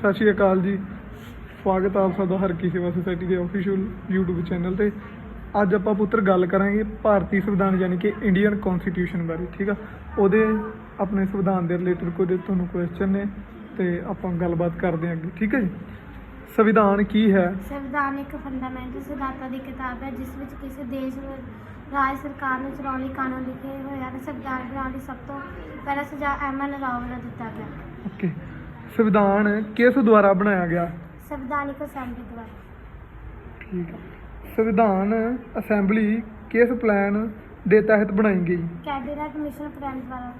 ਸਤਿ ਸ਼੍ਰੀ ਅਕਾਲ ਜੀ। ਸਵਾਗਤ ਆਪ ਸਭ ਦਾ ਹਰ ਕੀ ਸੇਵਾ ਸੁਸਾਇਟੀ ਦੇ ਅਫੀਸ਼ੀਅਲ YouTube ਚੈਨਲ ਤੇ। ਅੱਜ ਆਪਾਂ ਪੁੱਤਰ ਗੱਲ ਕਰਾਂਗੇ ਭਾਰਤੀ ਸੰਵਿਧਾਨ ਯਾਨੀ ਕਿ ਇੰਡੀਅਨ ਕਨਸਟੀਟਿਊਸ਼ਨ ਬਾਰੇ ਠੀਕ ਆ? ਉਹਦੇ ਆਪਣੇ ਸੰਵਿਧਾਨ ਦੇ ਰਿਲੇਟਡ ਕੋਈ ਤੁਹਾਨੂੰ ਕੁਐਸਚਨ ਨੇ ਤੇ ਆਪਾਂ ਗੱਲਬਾਤ ਕਰਦੇ ਹਾਂ ਅੱਗੇ ਠੀਕ ਹੈ ਜੀ? ਸੰਵਿਧਾਨ ਕੀ ਹੈ? ਸੰਵਿਧਾਨ ਇੱਕ ਫੰਡਾਮੈਂਟਲ ਸਿਧਾਂਤਾਂ ਦੀ ਕਿਤਾਬ ਹੈ ਜਿਸ ਵਿੱਚ ਕਿਸੇ ਦੇਸ਼ ਰਾਜ ਸਰਕਾਰ ਨੂੰ ਚਲਾਉਣ ਲਈ ਕਾਨੂੰਨ ਲਿਖੇ ਹੋਏ ਹਨ। ਸੰਵਿਧਾਨ ਬਣਾਉਣ ਲਈ ਸਭ ਤੋਂ ਪਹਿਲਾ ਸੁਝਾਅ ਐਮਨ ਰਾਓ ਵੱਲੋਂ ਦਿੱਤਾ ਗਿਆ। ਓਕੇ ਸੰਵਿਧਾਨ ਕਿਸ ਦੁਆਰਾ ਬਣਾਇਆ ਗਿਆ? ਸੰਵਿਧਾਨਿਕ ਅਸੈਂਬਲੀ ਦੁਆਰਾ। ਠੀਕ ਹੈ ਸੰਵਿਧਾਨ ਅਸੈਂਬਲੀ ਕਿਸ ਪਲਾਨ ਦੇ ਤਹਿਤ ਬਣਾਈ ਗਈ? ਕੈਬਨਿਟ ਮਿਸ਼ਨ ਪਲਾਨ ਦੁਆਰਾ।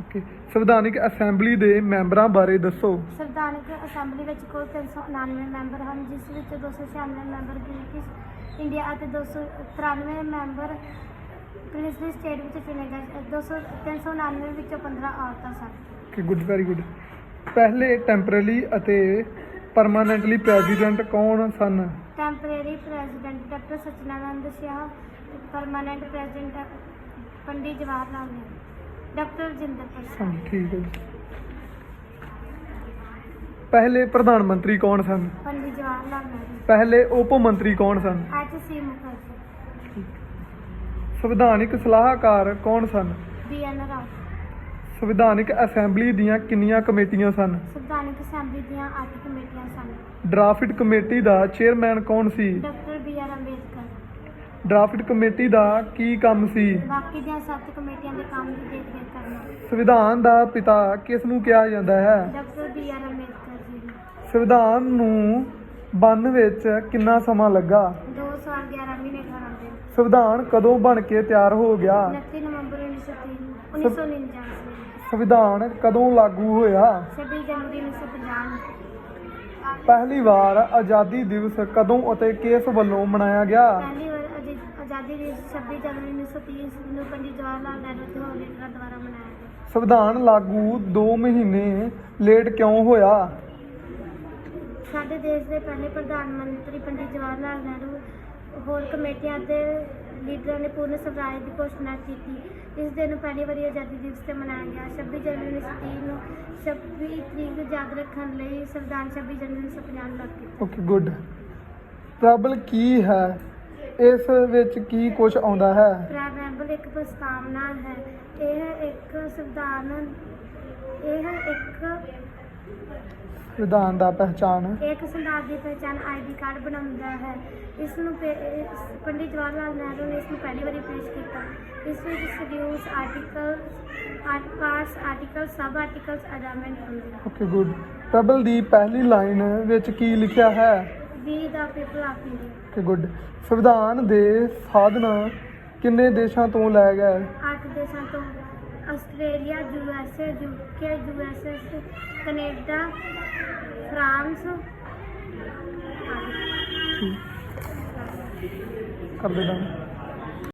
ਓਕੇ। ਸੰਵਿਧਾਨਿਕ ਅਸੈਂਬਲੀ ਦੇ ਮੈਂਬਰਾਂ ਬਾਰੇ ਦੱਸੋ। ਸੰਵਿਧਾਨਿਕ ਅਸੈਂਬਲੀ ਵਿੱਚ ਕੁੱਲ 399 ਮੈਂਬਰ ਹਨ ਜਿਸ ਵਿੱਚ 296 ਮੈਂਬਰ ਬ੍ਰਿਟਿਸ਼ ਇੰਡੀਆ ਅਤੇ 293 ਮੈਂਬਰ ਪ੍ਰਿੰਸਲੀ ਸਟੇਟ ਵਿੱਚ ਚੁਣੇ ਗਏ। 200 399 ਵਿੱਚੋਂ 15 ਔਰਤਾਂ ਸਨ। ਕਿ ਗੁੱਡ ਵੈਰੀ ਗੁੱਡ। ਪਹਿਲੇ ਟੈਂਪਰੇਰੀ ਅਤੇ ਪਰਮਾਨੈਂਟਲੀ ਪ੍ਰੈਜ਼ੀਡੈਂਟ ਕੌਣ ਸਨ? Temporary president doctor Sachidanand Shah permanent president Pandit Jawahar Lal Nehru. Doctor Rajinder ਹਾਂ ਪ੍ਰਸਾਦ ਠੀਕ ਹੈ ਜੀ। ਪਹਿਲੇ ਪ੍ਰਧਾਨ ਮੰਤਰੀ ਕੌਣ ਸਨ? ਪੰਡਿਤ ਜਵਾਹਰ ਲਾਲ ਨਹਿਰੂ। ਪਹਿਲੇ ਉਪ ਮੰਤਰੀ ਕੌਣ ਸਨ? H C Mukherjee. ਸੰਵਿਧਾਨਿਕ ਸਲਾਹਕਾਰ ਕੌਣ ਸਨ? B N Rao. ਸੰਵਿਧਾਨਿਕ ਅਸੈਂਬਲੀ ਦੀਆਂ ਕਿੰਨੀਆਂ ਕਮੇਟੀਆਂ ਸਨ? ਸੰਵਿਧਾਨਿਕ ਅਸੈਂਬਲੀ ਦੀਆਂ ਅੱਠ ਕਮੇਟੀਆਂ ਸਨ। ਡਰਾਫਟ ਕਮੇਟੀ ਦਾ ਚੇਅਰਮੈਨ ਕੌਣ ਸੀ? Doctor B R Ambedkar. Draft committee ਦਾ ਕੀ ਕੰਮ ਸੀ? ਬਾਕੀ ਦੀਆਂ ਸੱਤ ਕਮੇਟੀਆਂ ਦੇ ਕੰਮ ਦੀ ਦੇਖਰੇਖ ਕਰਨਾ। ਸੰਵਿਧਾਨ ਦਾ ਪਿਤਾ ਕਿਸ ਨੂੰ ਕਿਹਾ ਜਾਂਦਾ ਹੈ? Doctor B R Ambedkar ji ਸੰਵਿਧਾਨ ਨੂੰ ਬਣਨ ਵਿੱਚ ਕਿੰਨਾ ਸਮਾਂ ਲੱਗਾ? 2 ਸਾਲ 11 ਮਹੀਨੇ ਠਹਿਰਾਉਂਦੇ ਸੰਵਿਧਾਨ ਕਦੋਂ ਬਣ ਕੇ ਤਿਆਰ ਹੋ ਗਿਆ? 29 ਨਵੰਬਰ 1930 1949 ਸੰਵਿਧਾਨ ਕਦੋਂ ਲਾਗੂ ਹੋਇਆ? 26 ਜਨਵਰੀ 1950 ਪਹਿਲੀ ਵਾਰ ਆਜ਼ਾਦੀ ਦਿਵਸ ਕਦੋਂ ਅਤੇ ਕਿਸ ਵੱਲੋਂ ਮਨਾਇਆ ਗਿਆ? ਪਹਿਲੀ ਵਾਰ ਆਜ਼ੀ- ਆਜ਼ਾਦੀ ਦਿਵਸ 26 ਜਨਵਰੀ 1930 ਈਸਵੀ ਨੂੰ ਪੰਡਿਤ ਜਵਾਹਰ ਲਾਲ ਨਹਿਰੂ ਤੇ ਹੋਰ ਲੀਡਰਾਂ ਦੁਆਰਾ ਮਨਾਇਆ ਗਿਆ। ਸੰਵਿਧਾਨ ਲਾਗੂ 2 ਮਹੀਨੇ ਲੇਟ ਕਿਉਂ ਹੋਇਆ? ਸਾਡੇ ਦੇਸ਼ ਦੇ ਪਹਿਲੇ ਪ੍ਰਧਾਨ ਮੰਤਰੀ ਪੰਡਿਤ ਜਵਾਹਰ ਲਾਲ ਨਹਿਰੂ ਹੋਰ ਕਮੇਟੀਆਂ ਦੇ ਲੀਡਰਾਂ ਨੇ ਪੂਰਨ ਸਵਰਾਜ ਦੀ ਘੋਸ਼ਣਾ ਕੀਤੀ। ਇਸ ਦਿਨ ਪਹਿਲੀ ਵਾਰੀ ਆਜ਼ਾਦੀ ਦਿਵਸ ਤੇ ਮਨਾਇਆ ਗਿਆ। 26 ਜਨਵਰੀ 1930 ਨੂੰ 26 ਤਰੀਕ ਨੂੰ ਯਾਦ ਰੱਖਣ ਲਈ ਸੰਵਿਧਾਨ 26 ਜਨਵਰੀ 1950 ਨੂੰ ਲੱਗ ਗਿਆ ਓਕੇ ਗੁੱਡ ਪ੍ਰਬਲ ਕੀ ਹੈ? ਇਸ ਵਿੱਚ ਕੀ ਕੁਝ ਆਉਂਦਾ ਹੈ? ਪ੍ਰਾਰੰਭਲ ਇੱਕ ਪ੍ਰਸਤਾਵਨਾ ਹੈ। ਇਹ ਇੱਕ ਸੰਵਿਧਾਨ ਇਹ ਇੱਕ ਵਿਧਾਨ ਦਾ ਪਹਿਚਾਨ ਇੱਕ ਸੰਵਿਧਾਨ ਦੀ ਪਹਿਚਾਣ ਆਈਡੀ ਕਾਰਡ ਬਣਾਉਂਦਾ ਹੈ। ਇਸ ਨੂੰ ਪੇ- ਇਸ ਪੰਡਿਤ ਜਵਾਹਰ ਲਾਲ ਨਹਿਰੂ ਨੇ ਇਸ ਨੂੰ ਪਹਿਲੀ ਵਾਰੀ ਪੇਸ਼ ਕੀਤਾ। ਇਸ ਵਿੱਚ schedules article parts article sub articles amendment ਹੁੰਦੇ ਹਨ। ਓਕੇ ਗੁੱਡ ਪ੍ਰਬਲ ਦੀ ਪਹਿਲੀ ਲਾਈਨ ਵਿੱਚ ਕੀ ਲਿਖਿਆ ਹੈ? We the people of India ਕਿ ਗੁੱਡ ਸੰਵਿਧਾਨ ਦੇ ਸਾਧਨ ਕਿੰਨੇ ਦੇਸ਼ਾਂ ਤੋਂ ਲੈ ਗਏ? ਅੱਠ ਦੇਸ਼ਾਂ ਤੋਂ। Australia U S A UK U S S Canada France. ਆਦਿ ਕਰ ਦੇ ਦਾਂ